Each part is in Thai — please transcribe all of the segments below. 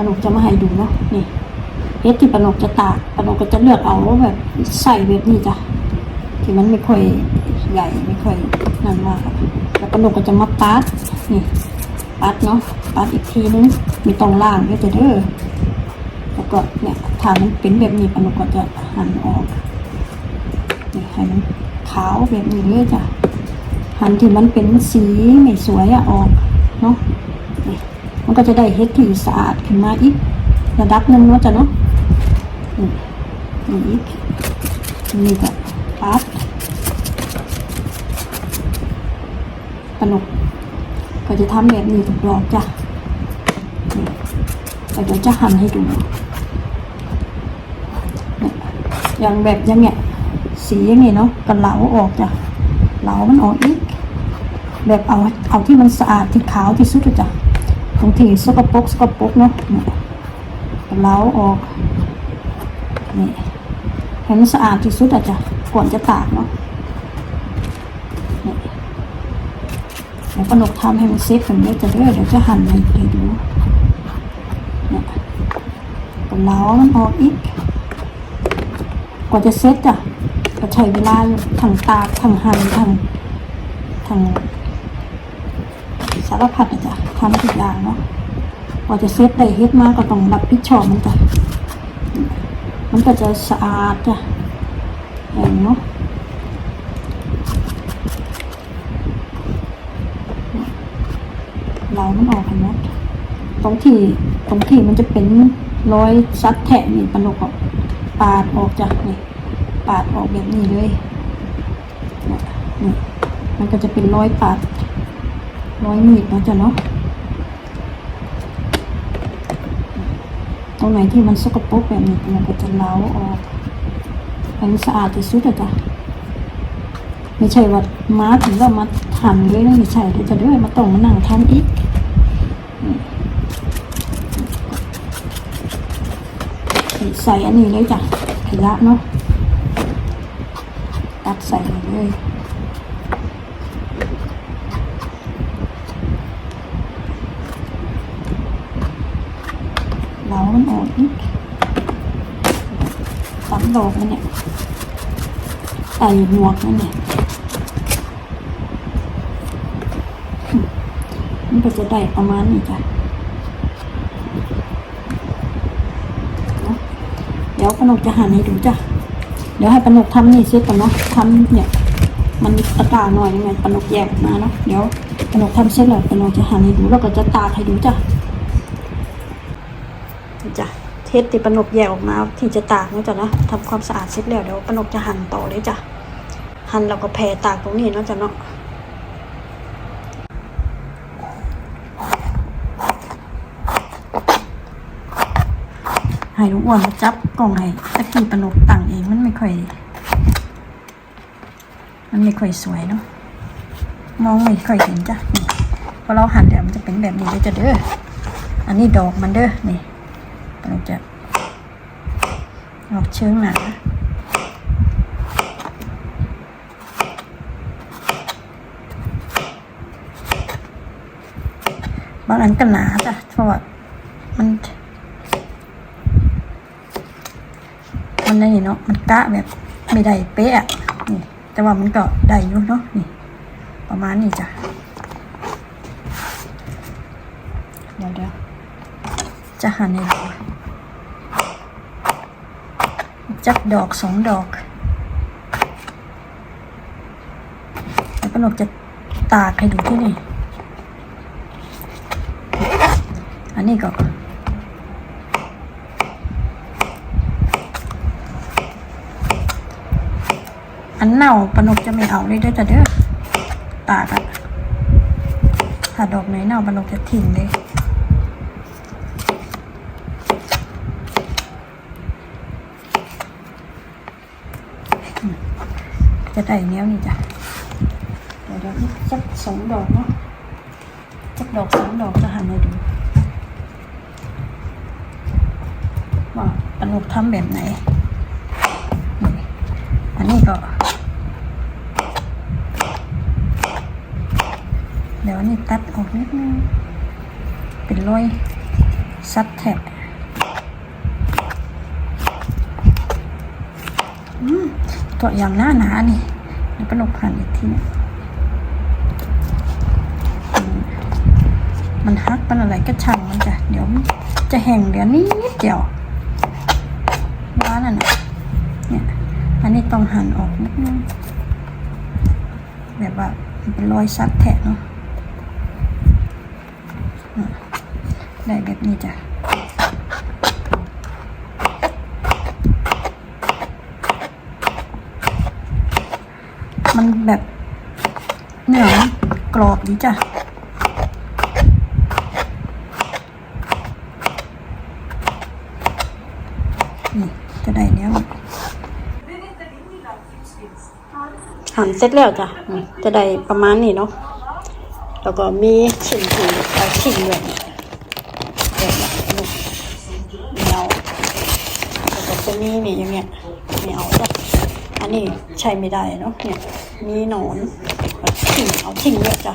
ปนกจะมาให้ดูเนาะนี่เฮ็ดที่ปนกจะตากปนกก็จะเลือกเอาแบบใส่แบบนี้จ้ะที่มันไม่ค่อยใหญ่ไม่ค่อยนั่นมากอะแล้วปนกก็จะมาปัดนี่ปัดเนาะปัดอีกทีนึงมีตรงล่างด้วยจะเด้อแล้วก็เนี่ยถ้ามันเป็นแบบนี้ปนกก็จะหั่นออกนี่ให้มันขาวแบบนี้เลยจ้ะหั่นที่มันเป็นสีไม่สวยอะออกเนาะ มันก็จะได้เฮ็ดที่สะอาดขึ้นมาอีกระดับหนึ่งเนาะจ้ะเนาะนี่นี่อีกนี่ก็ปัดปนกก็จะทำแบบนี้ทุกดอกจ้ะแต่เดี๋ยวจะหั่นให้ดูอย่างแบบย่างเงี้ยสีอย่างเงี้เนาะก็เหลาออกจ้ะเหลามันออกอีกแบบเอาเอาที่มันสะอาดที่ขาวที่สุดจ้ะ บางทีสกปรกสกปรกเนาะเนี่ยเล้าออกนี่ให้มันสะอาดที่สุดอะจ้ะก่อนจะตากเนาะนี่เดี๋ยวปนกทำให้มันเซฟแบบนี้จะเด้อเดี๋ยวจะหั่นให้ดูเนี่ยก็เล้ามันออกอีกกว่าจะเซ็ตจ้ะก็ใช้เวลาอยู่ทั้งตากทั้งหั่นทั้งทั้ง สารพัดอะจ้ะทำทุกอย่างเนาะกว่าจะเซตได้เฮ็ดมากก็ต้องรับผิดชอบมันจ้ะมันก็จะสะอาดจ้ะเห็นเนาะเรามันออกเห็นไหมตรงที่ตรงที่มันจะเป็นรอยซัดแทะนี่ปนกออกปาดออกจากนี่ปาดออกแบบนี้เลยนี่มันก็จะเป็นรอยปาด รอยหมีดนะจ้ะเนาะตรงไหนที่มันสกปรกแบบนี้มันก็จะเล้าออกให้มันสะอาดที่สุดอะจ้ะไม่ใช่ว่ามาถึงแล้วมาทำเลยนะไม่ใช่เดี๋ยวจะด้วยมาต้องมานั่งทำอีกใส่อันนี้เลยจ้ะขยะเนาะตัดใส่เลย เรา มันออกอีกสามดอกมันเนี่ยใส่หมวกมันเนี่ยมันก็จะได้ประมาณนี้จ้ะเดี๋ยวปนกจะหั่นให้ดูจ้ะ เดี๋ยวให้ปนกทำนี่เสร็จก่อนเนาะทำเนี่ย มันตะกาหน่อยยังไงปนกแยกมาเนาะ เดี๋ยวปนกทำเสร็จแล้วปนกจะหั่นให้ดูแล้วก็จะตากให้ดูจ้ะ เทสที่ปนกแยกออกมาที่จะตากนะจ้ะนะทำความสะอาดเสร็จแล้วเดี๋ยวปนกจะหั่นต่อเลยจ้ะหั่นแล้วก็แผ่ตากตรงนี้เนาะจ้ะเนาะให้ลุงอ้วนมาจับกล่องให้ตะกี้ปนกตั้งเองมันไม่ค่อย มันไม่ค่อยสวยเนาะมองไม่ค่อยเห็นจ้ะพอเราหั่นเดี๋ยวมันจะเป็นแบบนี้เลยจ้ะเด้ออันนี้ดอกมันเด้อนี่ เราจะออกเชื้องหนาบางอันก็หนาจ้ะเพราะว่ามัน มันนี่เนาะมันกะแบบไม่ได้เป๊ะนี่แต่ว่ามันก็ได้อยู่เนาะนี่ ประมาณนี้จ้ะเดี๋ยวเดี๋ยวจะหันให้ดู จักดอกสองดอกแล้วก็นกจะตากให้ดูที่นี่ อันนี้ก็อันเน่าปนกจะไม่เอาเลยเด้อจ้ะเด้อตากอะถ้าดอกไหนเน่าปนกจะทิ้งเลย จะได้แนวนี้จ้ะเดี๋ยวเดี๋ยวอีกสักสองดอกเนาะสักดอกสองดอกจะหันให้ดูว่าปนุกทำแบบไหน อันนี้ก็ เดี๋ยวอันนี้ตัดออกนิดนึงเป็นรอยซัดแทะอืม ตัวอย่างหน้าหนานี่แล้วปนกผ่านอีกทีเนี่ยมันฮักมันอะไรก็ช่างมันจ้ะเดี๋ยวจะแห้งเดี๋ยวนิดเดียวว่านั่นนะเนี่ยอันนี้ต้องหั่นออกนิดนึงแบบว่าเป็นรอยซัดแทะเนาะได้แบบนี้จ้ะ มันแบบเหนื้อมันกรอบดีจ้ะนี่จะได้แล้วหั่นเสร็จแล้วจ้ะจะได้ประมาณนี้เนาะแล้วก็มีชิ้นที่เอาชิ้นแบบนี้แบบนี้ลูกไม่เอาแล้วก็จะมีนี่อย่างเงี้ยไม่เอาจ้ะ อันนี้ใช้ไม่ได้เนาะเนี่ยมีหนอนแบบทิ้งเอาทิ้งเลยจ้ะ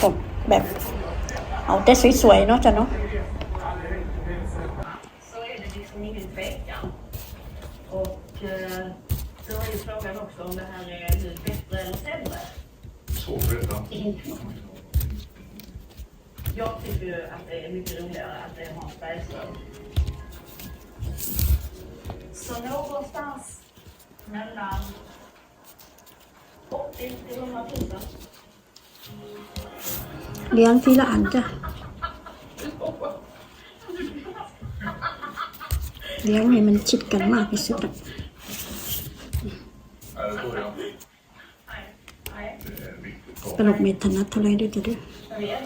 แบบแบบเอาแต่สวยๆเนาะจ้ะเนาะ Så är det liksom ingen tvekan. Och eh, då är ju frågan också om det här är nu bättre eller sämre. Svårt att veta. Jag tycker ju att det är mycket roligare att det är Hans Bergström. Så någonstans mellan 80 till 100 000. เลี้ยงทีละอันจ้ะ เลี้ยงให้มันชิดกันมากที่สุดอะ Ja, det tror jag. Det är viktigt. ปนกเมธนัดเท่าไรด้วยจ้ะด้วย Ja, ja.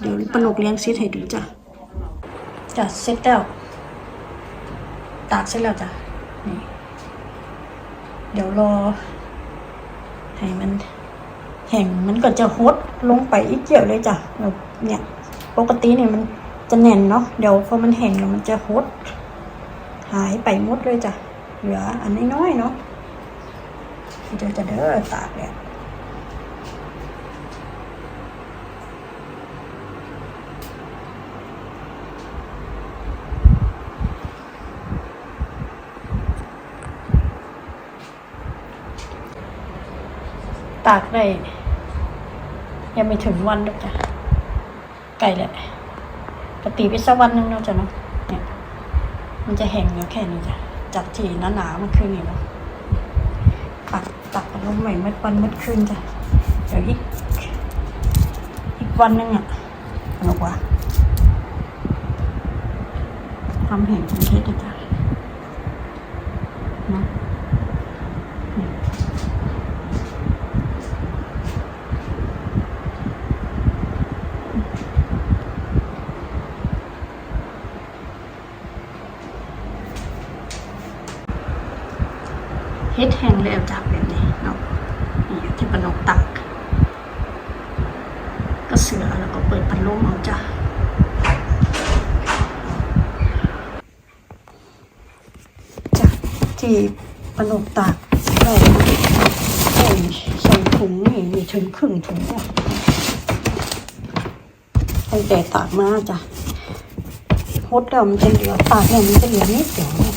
เดี๋ยวปนกเลี้ยงซิดให้ดูจ้ะจ้ะเสร็จแล้ว ตากเสร็จแล้วจ้ะนี่เดี๋ยวรอให้มันแห้งมันก็จะหดลงไปอีกเยอะเลยจ้ะแบบเนี่ย ปกติเนี่ยมันจะแน่นเนาะเดี๋ยวพอมันแห้งแล้วมันจะหดหายไปหมดเลยจ้ะเหลืออันน้อยๆเนาะเดี๋ยวจะเด้อตากแล้ว ตากได้ ยังไม่ถึงวันเลยจ้ะไก่แหละปกติไปสักวันหนึงเนาะจ้ะเนาะเนี่ยมันจะแห้งอยู่แค่นี้จ้ะจากที่หนาหนาๆมันคืนนี่เนาะตักตักอาลงใหม่เมื่อวันเมื่อคืนจ้ะเดี๋ยวอีกอีกวันหนึงอะบอกว่าทำแห้งเป็นเท็ดจ้ะเนาะ เฮ็ด แห้งแล้วจากแบบนี้เนาะนี่ที่ปนกตักก็เสือแล้วก็เปิดพัดลมเอาจ้ะจ้ะที่ปนกตักได้ใส่ใส่ถุงนี่มีถึงครึ่งถุงจ้ะตั้งแต่ตากมาจ้ะฮดแล้วมันจะเหลือตากแล้วมันจะเหลือนิดเดียวเนี่ย